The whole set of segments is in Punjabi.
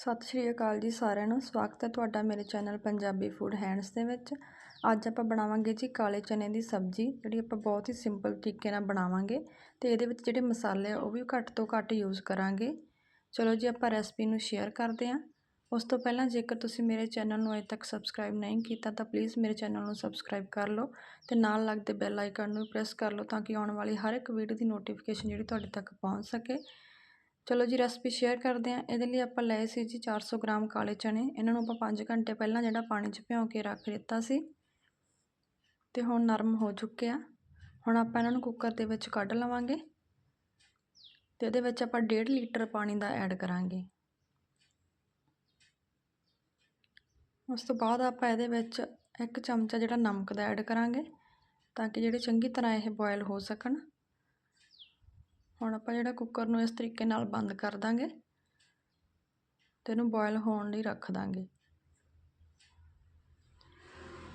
ਸਤਿ ਸ਼੍ਰੀ ਅਕਾਲ ਜੀ ਸਾਰਿਆਂ ਨੂੰ। ਸਵਾਗਤ ਹੈ ਤੁਹਾਡਾ ਮੇਰੇ ਚੈਨਲ ਪੰਜਾਬੀ ਫੂਡ ਹੈਂਡਸ ਦੇ ਵਿੱਚ। ਅੱਜ ਆਪਾਂ ਬਣਾਵਾਂਗੇ ਜੀ ਕਾਲੇ ਚਨੇ ਦੀ ਸਬਜ਼ੀ, ਜਿਹੜੀ ਆਪਾਂ ਬਹੁਤ ਹੀ ਸਿੰਪਲ ਤਰੀਕੇ ਨਾਲ ਬਣਾਵਾਂਗੇ ਤੇ ਇਹਦੇ ਵਿੱਚ ਜਿਹੜੇ ਮਸਾਲੇ ਆ, ਉਹ ਵੀ ਘੱਟ ਤੋਂ ਘੱਟ ਯੂਜ਼ ਕਰਾਂਗੇ। ਚਲੋ ਜੀ ਆਪਾਂ ਰੈਸਪੀ ਨੂੰ ਸ਼ੇਅਰ ਕਰਦੇ ਹਾਂ। ਉਸ ਤੋਂ ਪਹਿਲਾਂ ਜੇਕਰ ਤੁਸੀਂ ਮੇਰੇ ਚੈਨਲ ਨੂੰ ਅਜੇ ਤੱਕ ਸਬਸਕ੍ਰਾਈਬ ਨਹੀਂ ਕੀਤਾ, ਤਾਂ ਪਲੀਜ਼ ਮੇਰੇ ਚੈਨਲ ਨੂੰ ਸਬਸਕ੍ਰਾਈਬ ਕਰ ਲਓ ਤੇ ਨਾਲ ਲੱਗਦੇ ਬੈਲ ਆਈਕਨ ਨੂੰ ਪ੍ਰੈਸ ਕਰ ਲਓ ਤਾਂ ਕਿ ਆਉਣ ਵਾਲੀ ਹਰ ਇੱਕ ਵੀਡੀਓ ਦੀ ਨੋਟੀਫਿਕੇਸ਼ਨ ਜਿਹੜੀ ਤੁਹਾਡੇ ਤੱਕ ਪਹੁੰਚ ਸਕੇ। ਚਲੋ ਜੀ ਰੈਸਪੀ ਸ਼ੇਅਰ ਕਰਦੇ ਹਾਂ। ਇਹਦੇ ਲਈ ਆਪਾਂ ਲਏ ਸੀ ਜੀ 400 ਗ੍ਰਾਮ ਕਾਲੇ ਚਣੇ ਇਹਨਾਂ ਨੂੰ ਆਪਾਂ 5 ਘੰਟੇ ਪਹਿਲਾਂ ਜਿਹੜਾ ਪਾਣੀ 'ਚ ਭਿਓ ਕੇ ਰੱਖ ਦਿੱਤਾ ਸੀ। ਤੇ ਹੁਣ ਨਰਮ ਹੋ ਚੁੱਕੇ ਆ। ਹੁਣ ਆਪਾਂ ਇਹਨਾਂ ਨੂੰ ਕੁੱਕਰ ਦੇ ਵਿੱਚ ਕੱਢ ਲਵਾਂਗੇ। ਤੇ ਇਹਦੇ ਵਿੱਚ ਆਪਾਂ 1.5 ਲੀਟਰ ਪਾਣੀ ਦਾ ਐਡ ਕਰਾਂਗੇ। ਉਸ ਤੋਂ ਬਾਅਦ ਆਪਾਂ ਇਹਦੇ ਵਿੱਚ ਇੱਕ ਚਮਚਾ ਜਿਹੜਾ ਨਮਕ ਦਾ ਐਡ ਕਰਾਂਗੇ। ਤਾਂ ਕਿ ਜਿਹੜੇ ਚੰਗੀ ਤਰ੍ਹਾਂ ਇਹ ਬੋਇਲ ਹੋ ਸਕਣ। ਹੁਣ ਆਪਾਂ ਜਿਹੜਾ ਕੁੱਕਰ ਨੂੰ ਇਸ ਤਰੀਕੇ ਨਾਲ ਬੰਦ ਕਰ ਦਾਂਗੇ ਤੇ ਇਹਨੂੰ ਬੋਇਲ ਹੋਣ ਲਈ ਰੱਖ ਦਾਂਗੇ।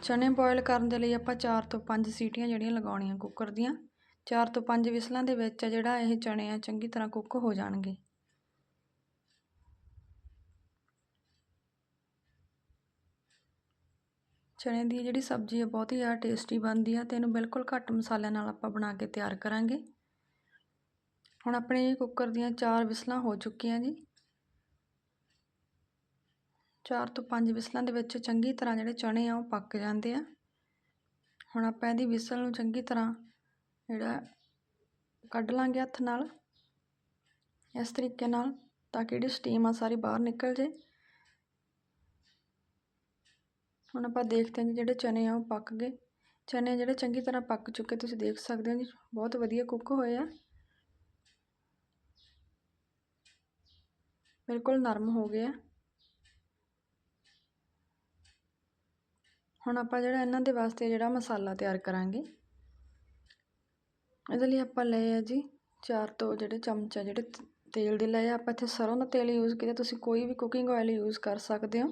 ਚਨੇ ਬੋਇਲ ਕਰਨ ਦੇ ਲਈ ਆਪਾਂ 4 ਤੋਂ 5 ਸੀਟੀਆਂ ਜਿਹੜੀਆਂ ਲਗਾਉਣੀਆਂ ਕੁੱਕਰ ਦੀਆਂ। 4 ਤੋਂ 5 ਵਿਸਲਾਂ ਦੇ ਵਿੱਚ ਜਿਹੜਾ ਇਹ ਚਣੇ ਆ, ਚੰਗੀ ਤਰ੍ਹਾਂ ਕੁੱਕ ਹੋ ਜਾਣਗੇ। ਚਨੇ ਦੀ ਜਿਹੜੀ ਸਬਜ਼ੀ ਹੈ ਬਹੁਤ ਹੀ ਜ਼ਿਆਦਾ ਟੇਸਟੀ ਬਣਦੀ ਆ ਤੇ ਇਹਨੂੰ ਬਿਲਕੁਲ ਘੱਟ ਮਸਾਲਿਆਂ ਨਾਲ ਆਪਾਂ ਬਣਾ ਕੇ ਤਿਆਰ ਕਰਾਂਗੇ। ਹੁਣ ਆਪਣੇ ਕੁੱਕਰ ਦੀਆਂ ਚਾਰ ਵਿਸਲਾਂ ਹੋ ਚੁੱਕੀਆਂ ਜੀ। ਚਾਰ ਤੋਂ ਪੰਜ ਵਿਸਲਾਂ ਦੇ ਵਿੱਚ ਚੰਗੀ ਤਰ੍ਹਾਂ ਜਿਹੜੇ ਚਣੇ ਆ, ਉਹ ਪੱਕ ਜਾਂਦੇ ਆ। ਹੁਣ ਆਪਾਂ ਇਹਦੀ ਵਿਸਲ ਨੂੰ ਚੰਗੀ ਤਰ੍ਹਾਂ ਜਿਹੜਾ ਕੱਢ ਲਾਂਗੇ ਹੱਥ ਨਾਲ, ਇਸ ਤਰੀਕੇ ਨਾਲ, ਤਾਂ ਕਿ ਜਿਹੜੀ ਸਟੀਮ ਆ ਸਾਰੀ ਬਾਹਰ ਨਿਕਲ ਜੇ। ਹੁਣ ਆਪਾਂ ਦੇਖਦੇ ਹਾਂ ਜਿਹੜੇ ਚਨੇ ਆ, ਉਹ ਪੱਕ ਗਏ। ਚਨੇ ਜਿਹੜੇ ਚੰਗੀ ਤਰ੍ਹਾਂ ਪੱਕ ਚੁੱਕੇ, ਤੁਸੀਂ ਦੇਖ ਸਕਦੇ ਹੋ ਜੀ, ਬਹੁਤ ਵਧੀਆ ਕੁੱਕ ਹੋਏ ਆ। ਬਿਲਕੁਲ ਨਰਮ ਹੋ ਗਏ ਹੁਣ ਆਪਾਂ ਜਿਹੜਾ ਇਹਨਾਂ ਦੇ ਵਾਸਤੇ ਜਿਹੜਾ ਮਸਾਲਾ ਤਿਆਰ ਕਰਾਂਗੇ, ਇਹਦੇ ਲਈ ਆਪਾਂ ਲਏ ਆ ਜੀ ਚਾਰ ਤੋਂ ਜਿਹੜੇ ਚਮਚਾ ਜਿਹੜੇ ਤੇਲ ਦੇ ਲਏ ਆ। ਆਪਾਂ ਇੱਥੇ ਸਰੋਂ ਦਾ ਤੇਲ ਯੂਜ਼ ਕੀਤਾ, ਤੁਸੀਂ ਕੋਈ ਵੀ ਕੁਕਿੰਗ ਆਇਲ ਯੂਜ਼ ਕਰ ਸਕਦੇ ਹੋ।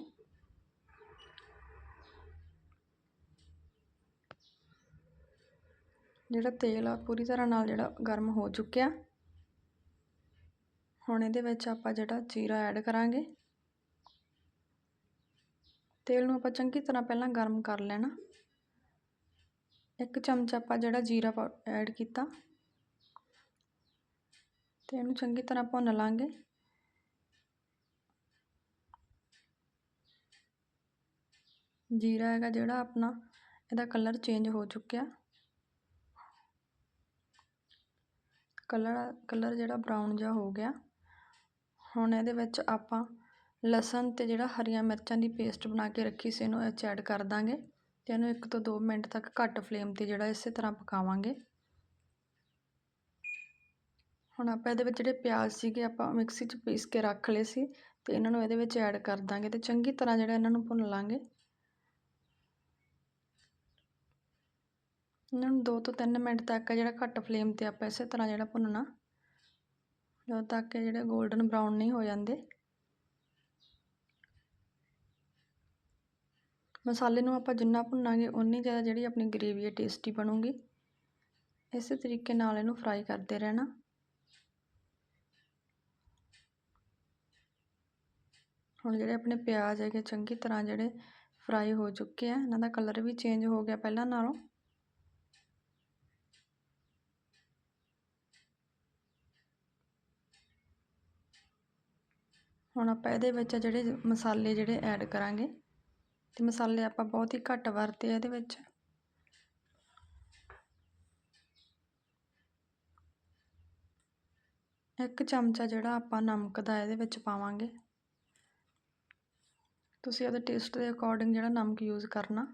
ਜਿਹੜਾ ਤੇਲ ਆ, ਪੂਰੀ ਤਰ੍ਹਾਂ ਨਾਲ ਜਿਹੜਾ ਗਰਮ ਹੋ ਚੁੱਕਿਆ। ਹੁਣ ਇਹਦੇ ਵਿੱਚ ਆਪਾਂ ਜਿਹੜਾ ਜੀਰਾ ਐਡ ਕਰਾਂਗੇ। ਤੇਲ ਨੂੰ ਆਪਾਂ ਚੰਗੀ ਤਰ੍ਹਾਂ ਪਹਿਲਾਂ ਗਰਮ ਕਰ ਲੈਣਾ। ਇੱਕ ਚਮਚ ਆਪਾਂ ਜਿਹੜਾ ਜੀਰਾ ਐਡ ਕੀਤਾ। ਤੇ ਇਹਨੂੰ ਚੰਗੀ ਤਰ੍ਹਾਂ ਭੁੰਨ ਲਾਂਗੇ। ਜੀਰਾ ਹੈਗਾ ਜਿਹੜਾ ਆਪਣਾ, ਇਹਦਾ ਕਲਰ ਚੇਂਜ ਹੋ ਚੁੱਕਿਆ। ਕਲਰ ਕਲਰ ਜਿਹੜਾ ਬਰਾਊਨ ਜਿਹਾ ਹੋ ਗਿਆ। ਹੁਣ ਇਹਦੇ ਵਿੱਚ ਆਪਾਂ ਲਸਣ ਅਤੇ ਜਿਹੜਾ ਹਰੀਆਂ ਮਿਰਚਾਂ ਦੀ ਪੇਸਟ ਬਣਾ ਕੇ ਰੱਖੀ ਸੀ, ਇਹਨੂੰ ਇਹ 'ਚ ਐਡ ਕਰ ਦਾਂਗੇ ਅਤੇ ਇਹਨੂੰ 1 ਤੋਂ 2 ਮਿੰਟ ਤੱਕ ਘੱਟ ਫਲੇਮ ਤੇ ਜਿਹੜਾ ਇਸੇ ਤਰ੍ਹਾਂ ਪਕਾਵਾਂਗੇ। ਹੁਣ ਆਪਾਂ ਇਹਦੇ ਵਿੱਚ ਜਿਹੜੇ ਪਿਆਜ਼ ਸੀਗੇ, ਆਪਾਂ ਮਿਕਸੀ 'ਚ ਪੀਸ ਕੇ ਰੱਖ ਲਏ ਸੀ ਤੇ ਇਹਨਾਂ ਨੂੰ ਇਹਦੇ ਵਿੱਚ ਐਡ ਕਰ ਦਾਂਗੇ ਤੇ ਚੰਗੀ ਤਰ੍ਹਾਂ ਜਿਹੜਾ ਇਹਨਾਂ ਨੂੰ ਭੁੰਨ ਲਾਂਗੇ। ਇਹਨਾਂ ਨੂੰ 2 ਤੋਂ 3 ਮਿੰਟ ਤੱਕ ਜਿਹੜਾ ਘੱਟ ਫਲੇਮ ਤੇ ਆਪਾਂ ਇਸੇ ਤਰ੍ਹਾਂ ਜਿਹੜਾ ਭੁੰਨਣਾ ਜਦੋਂ ਤੱਕ ਜਿਹੜੇ ਗੋਲਡਨ ਬਰਾਊਨ ਨਹੀਂ ਹੋ ਜਾਂਦੇ। ਮਸਾਲੇ ਨੂੰ ਆਪਾਂ ਜਿੰਨਾ ਭੁੰਨਾਂਗੇ ਉਨੀ ਜ਼ਿਆਦਾ ਜਿਹੜੀ ਆਪਣੀ ਗ੍ਰੇਵੀ ਹੈ ਟੇਸਟੀ ਬਣੂਗੀ। ਇਸੇ ਤਰੀਕੇ ਨਾਲ ਇਹਨੂੰ ਫਰਾਈ ਕਰਦੇ ਰਹਿਣਾ। ਹੁਣ ਜਿਹੜੇ ਆਪਣੇ ਪਿਆਜ਼ ਹੈਗੇ, ਚੰਗੀ ਤਰ੍ਹਾਂ ਜਿਹੜੇ ਫਰਾਈ ਹੋ ਚੁੱਕੇ ਆ, ਇਹਨਾਂ ਦਾ ਕਲਰ ਵੀ ਚੇਂਜ ਹੋ ਗਿਆ ਪਹਿਲਾਂ ਨਾਲੋਂ। ਹੁਣ ਆਪਾਂ ਇਹਦੇ ਵਿੱਚ ਜਿਹੜੇ ਮਸਾਲੇ ਜਿਹੜੇ ਐਡ ਕਰਾਂਗੇ, ਤੇ ਮਸਾਲੇ ਆਪਾਂ ਬਹੁਤ ਹੀ ਘੱਟ ਵਰਤੇ ਆ ਇਹਦੇ ਵਿੱਚ। ਇੱਕ ਚਮਚਾ ਜਿਹੜਾ ਆਪਾਂ ਨਮਕ ਦਾ ਇਹਦੇ ਵਿੱਚ ਪਾਵਾਂਗੇ। ਤੁਸੀਂ ਉਹਦੇ ਟੇਸਟ ਦੇ ਅਕੋਰਡਿੰਗ ਜਿਹੜਾ ਨਮਕ ਯੂਜ਼ ਕਰਨਾ,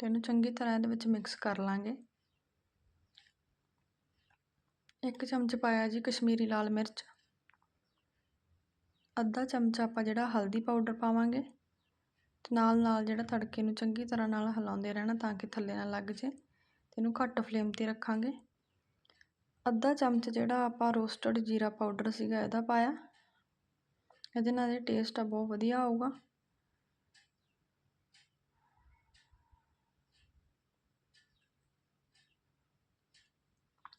ਤੇ ਇਹਨੂੰ ਚੰਗੀ ਤਰ੍ਹਾਂ ਇਹਦੇ ਵਿੱਚ ਮਿਕਸ ਕਰ ਲਾਂਗੇ। ਇੱਕ ਚਮਚ ਪਾਇਆ ਜੀ ਕਸ਼ਮੀਰੀ ਲਾਲ ਮਿਰਚ। ਅੱਧਾ ਚਮਚਾ ਆਪਾਂ ਜਿਹੜਾ ਹਲਦੀ ਪਾਊਡਰ ਪਾਵਾਂਗੇ ਅਤੇ ਨਾਲ ਨਾਲ ਜਿਹੜਾ ਤੜਕੇ ਨੂੰ ਚੰਗੀ ਤਰ੍ਹਾਂ ਨਾਲ ਹਿਲਾਉਂਦੇ ਰਹਿਣਾ ਤਾਂ ਕਿ ਥੱਲੇ ਨਾ ਲੱਗ ਜੇ ਤੇ ਇਹਨੂੰ ਘੱਟ ਫਲੇਮ ਤੇ ਰੱਖਾਂਗੇ। ਅੱਧਾ ਚਮਚ ਜਿਹੜਾ ਆਪਾਂ ਰੋਸਟਡ ਜੀਰਾ ਪਾਊਡਰ ਸੀਗਾ ਇਹਦਾ ਪਾਇਆ। ਇਹਦੇ ਨਾਲ ਇਹ ਟੇਸਟ ਆ, ਬਹੁਤ ਵਧੀਆ ਆਊਗਾ।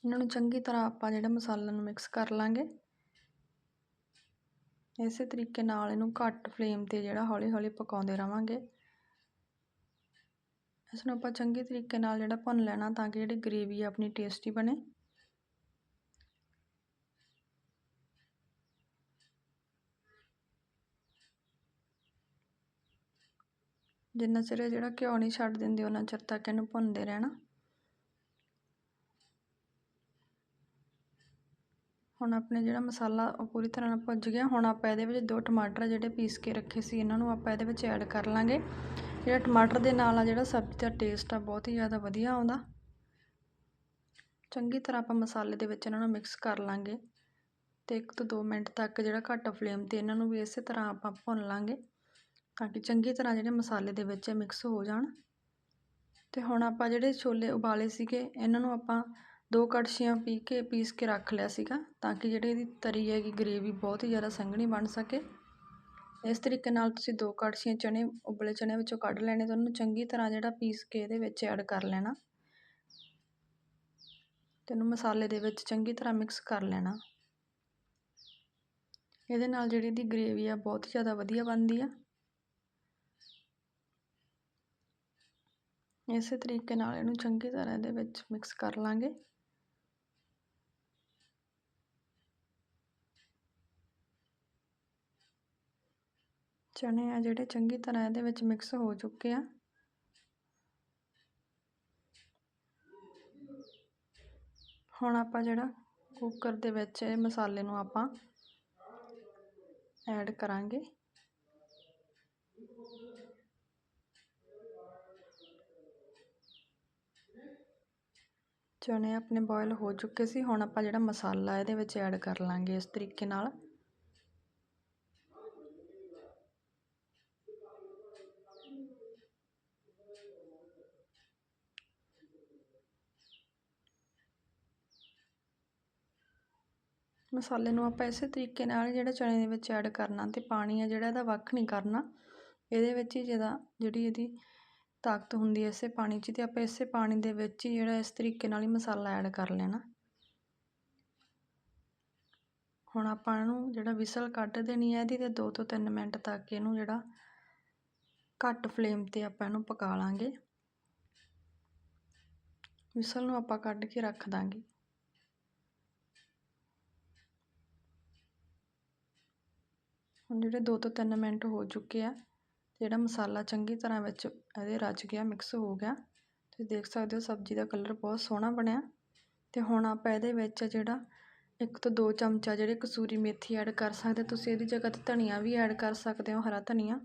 ਇਹਨਾਂ ਨੂੰ ਚੰਗੀ ਤਰ੍ਹਾਂ ਆਪਾਂ ਜਿਹੜਾ ਮਸਾਲੇ ਨੂੰ ਮਿਕਸ ਕਰ ਲਾਂਗੇ। ਇਸੇ ਤਰੀਕੇ ਨਾਲ ਇਹਨੂੰ ਘੱਟ ਫਲੇਮ ਤੇ ਜਿਹੜਾ ਹੌਲੀ ਹੌਲੀ ਪਕਾਉਂਦੇ ਰਵਾਂਗੇ। ਇਸ ਨੂੰ ਆਪਾਂ ਚੰਗੇ ਤਰੀਕੇ ਨਾਲ ਜਿਹੜਾ ਭੁੰਨ ਲੈਣਾ ਤਾਂ ਕਿ ਜਿਹੜੀ ਗ੍ਰੇਵੀ ਆ ਆਪਣੀ ਟੇਸਟੀ ਬਣੇ। ਜਿੰਨਾ ਚਿਰ ਜਿਹੜਾ ਘਿਓ ਨਹੀਂ ਛੱਡ ਦਿੰਦੇ, ਉਹਨਾਂ ਚਿਰ ਤੱਕ ਇਹਨੂੰ ਭੁੰਨਦੇ ਰਹਿਣਾ। ਹੁਣ ਆਪਣੇ ਜਿਹੜਾ ਮਸਾਲਾ, ਉਹ ਪੂਰੀ ਤਰ੍ਹਾਂ ਨਾਲ ਭੁੱਜ ਗਿਆ। ਹੁਣ ਆਪਾਂ ਇਹਦੇ ਵਿੱਚ ਦੋ ਟਮਾਟਰ ਜਿਹੜੇ ਪੀਸ ਕੇ ਰੱਖੇ ਸੀ, ਇਹਨਾਂ ਨੂੰ ਆਪਾਂ ਇਹਦੇ ਵਿੱਚ ਐਡ ਕਰ ਲਾਂਗੇ। ਜਿਹੜਾ ਟਮਾਟਰ ਦੇ ਨਾਲ ਆ, ਜਿਹੜਾ ਸਬਜ਼ੀ ਦਾ ਟੇਸਟ ਆ, ਬਹੁਤ ਹੀ ਜ਼ਿਆਦਾ ਵਧੀਆ ਆਉਂਦਾ। ਚੰਗੀ ਤਰ੍ਹਾਂ ਆਪਾਂ ਮਸਾਲੇ ਦੇ ਵਿੱਚ ਇਹਨਾਂ ਨੂੰ ਮਿਕਸ ਕਰ ਲਾਂਗੇ ਤੇ 1 ਤੋਂ 2 ਮਿੰਟ ਤੱਕ ਜਿਹੜਾ ਘੱਟ ਫਲੇਮ ਤੇ ਇਹਨਾਂ ਨੂੰ ਵੀ ਇਸੇ ਤਰ੍ਹਾਂ ਆਪਾਂ ਭੁੰਨ ਲਾਂਗੇ ਤਾਂ ਕਿ ਚੰਗੀ ਤਰ੍ਹਾਂ ਜਿਹੜੇ ਮਸਾਲੇ ਦੇ ਵਿੱਚ ਮਿਕਸ ਹੋ ਜਾਣ। ਤੇ ਹੁਣ ਆਪਾਂ ਜਿਹੜੇ ਛੋਲੇ ਉਬਾਲੇ ਸੀਗੇ, ਇਹਨਾਂ ਨੂੰ ਆਪਾਂ ਦੋ ਕੜਛੀਆਂ ਪੀ ਕੇ, ਪੀਸ ਕੇ ਰੱਖ ਲਿਆ ਸੀਗਾ ਤਾਂ ਕਿ ਜਿਹੜੀ ਇਹਦੀ ਤਰੀ ਹੈਗੀ, ਗਰੇਵੀ ਬਹੁਤ ਹੀ ਜ਼ਿਆਦਾ ਸੰਘਣੀ ਬਣ ਸਕੇ। ਇਸ ਤਰੀਕੇ ਨਾਲ ਤੁਸੀਂ ਦੋ ਕੜਛੀਆਂ ਚਣੇ ਉਬਲੇ ਚਣੇ ਵਿੱਚੋਂ ਕੱਢ ਲੈਣੇ ਤੇ ਉਹਨੂੰ ਚੰਗੀ ਤਰ੍ਹਾਂ ਜਿਹੜਾ ਪੀਸ ਕੇ ਇਹਦੇ ਵਿੱਚ ਐਡ ਕਰ ਲੈਣਾ। ਤੇ ਉਹਨੂੰ ਮਸਾਲੇ ਦੇ ਵਿੱਚ ਚੰਗੀ ਤਰ੍ਹਾਂ ਮਿਕਸ ਕਰ ਲੈਣਾ। ਇਹਦੇ ਨਾਲ ਜਿਹੜੀ ਇਹਦੀ ਗ੍ਰੇਵੀ ਆ, ਬਹੁਤ ਹੀ ਜ਼ਿਆਦਾ ਵਧੀਆ ਬਣਦੀ ਆ। ਇਸੇ ਤਰੀਕੇ ਨਾਲ ਇਹਨੂੰ ਚੰਗੀ ਤਰ੍ਹਾਂ ਇਹਦੇ ਵਿੱਚ ਮਿਕਸ ਕਰ ਲਾਂਗੇ। ਚਨੇ ਆ ਜਿਹੜੇ ਚੰਗੀ ਤਰ੍ਹਾਂ ਇਹਦੇ ਵਿੱਚ ਮਿਕਸ ਹੋ ਚੁੱਕੇ ਆ। ਹੁਣ ਆਪਾਂ ਜਿਹੜਾ ਕੁੱਕਰ ਦੇ ਵਿੱਚ ਇਹ ਮਸਾਲੇ ਨੂੰ ਆਪਾਂ ਐਡ ਕਰਾਂਗੇ। ਚਨੇ ਆਪਣੇ ਬੋਇਲ ਹੋ ਚੁੱਕੇ ਸੀ, ਹੁਣ ਆਪਾਂ ਜਿਹੜਾ ਮਸਾਲਾ ਇਹਦੇ ਵਿੱਚ ਐਡ ਕਰ ਲਾਂਗੇ ਇਸ ਤਰੀਕੇ ਨਾਲ। ਮਸਾਲੇ ਨੂੰ ਆਪਾਂ ਇਸੇ ਤਰੀਕੇ ਨਾਲ ਜਿਹੜਾ ਚਣੇ ਦੇ ਵਿੱਚ ਐਡ ਕਰਨਾ ਤੇ ਪਾਣੀ ਆ ਜਿਹੜਾ ਇਹਦਾ ਵੱਖ ਨਹੀਂ ਕਰਨਾ, ਇਹਦੇ ਵਿੱਚ ਹੀ ਜਿਹਦਾ ਜਿਹੜੀ ਇਹਦੀ ਤਾਕਤ ਹੁੰਦੀ ਹੈ ਇਸੇ ਪਾਣੀ 'ਚ ਤੇ ਆਪਾਂ ਇਸੇ ਪਾਣੀ ਦੇ ਵਿੱਚ ਹੀ ਜਿਹੜਾ ਇਸ ਤਰੀਕੇ ਨਾਲ ਹੀ ਮਸਾਲਾ ਐਡ ਕਰ ਲੈਣਾ। ਹੁਣ ਆਪਾਂ ਇਹਨੂੰ ਜਿਹੜਾ ਵਿਸਲ ਕੱਢ ਦੇਣੀ ਹੈ ਇਹਦੀ ਤੇ 2 ਤੋਂ 3 ਮਿੰਟ ਤੱਕ ਇਹਨੂੰ ਜਿਹੜਾ ਘੱਟ ਫਲੇਮ ਤੇ ਆਪਾਂ ਇਹਨੂੰ ਪਕਾ ਲਾਂਗੇ। ਵਿਸਲ ਨੂੰ ਆਪਾਂ ਕੱਢ ਕੇ ਰੱਖ ਦਾਂਗੇ। ਹੁਣ ਜਿਹੜੇ ਦੋ ਤੋਂ ਤਿੰਨ ਮਿੰਟ ਹੋ ਚੁੱਕੇ ਆ ਜਿਹੜਾ ਮਸਾਲਾ ਚੰਗੀ ਤਰ੍ਹਾਂ ਵਿੱਚ ਇਹਦੇ ਰਚ ਗਿਆ ਮਿਕਸ ਹੋ ਗਿਆ, ਤੁਸੀਂ ਦੇਖ ਸਕਦੇ ਹੋ ਸਬਜ਼ੀ ਦਾ ਕਲਰ ਬਹੁਤ ਸੋਹਣਾ ਬਣਿਆ। ਤੇ ਹੁਣ ਆਪਾਂ ਇਹਦੇ ਵਿੱਚ ਜਿਹੜਾ ਇੱਕ ਤੋਂ ਦੋ ਚਮਚਾ ਜਿਹੜੇ ਕਸੂਰੀ ਮੇਥੀ ਐਡ ਕਰ ਸਕਦੇ, ਤੁਸੀਂ ਇਹਦੀ ਜਗ੍ਹਾ ਤੇ ਧਨੀਆ ਵੀ ਐਡ ਕਰ ਸਕਦੇ ਹੋ, ਹਰਾ ਧਨੀਆ।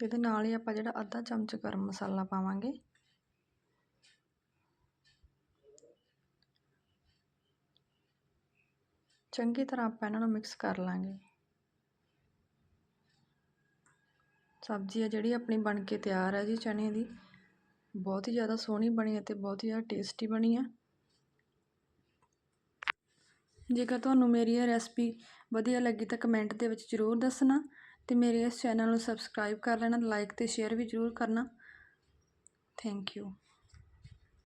ਇਹਦੇ ਨਾਲ ਹੀ ਆਪਾਂ ਜਿਹੜਾ ਅੱਧਾ ਚਮਚ ਗਰਮ ਮਸਾਲਾ ਪਾਵਾਂਗੇ। ਚੰਗੀ ਤਰ੍ਹਾਂ ਆਪਾਂ ਇਹਨਾਂ ਨੂੰ ਮਿਕਸ ਕਰ ਲਾਂਗੇ। ਸਬਜ਼ੀ ਆ ਜਿਹੜੀ ਆਪਣੀ ਬਣ ਕੇ ਤਿਆਰ ਹੈ ਜੀ ਚਨੇ ਦੀ। ਬਹੁਤ ਹੀ ਜ਼ਿਆਦਾ ਸੋਹਣੀ ਬਣੀ ਅਤੇ ਬਹੁਤ ਹੀ ਜ਼ਿਆਦਾ ਟੇਸਟੀ ਬਣੀ ਆ। ਜੇਕਰ ਤੁਹਾਨੂੰ ਮੇਰੀ ਇਹ ਰੈਸਪੀ ਵਧੀਆ ਲੱਗੀ ਤਾਂ ਕਮੈਂਟ ਦੇ ਵਿੱਚ ਜ਼ਰੂਰ ਦੱਸਣਾ ਤੇ ਮੇਰੇ ਇਸ ਚੈਨਲ ਨੂੰ ਸਬਸਕ੍ਰਾਈਬ ਕਰ ਲੈਣਾ ਲਾਈਕ ਤੇ ਸ਼ੇਅਰ ਵੀ ਜ਼ਰੂਰ ਕਰਨਾ। Thank you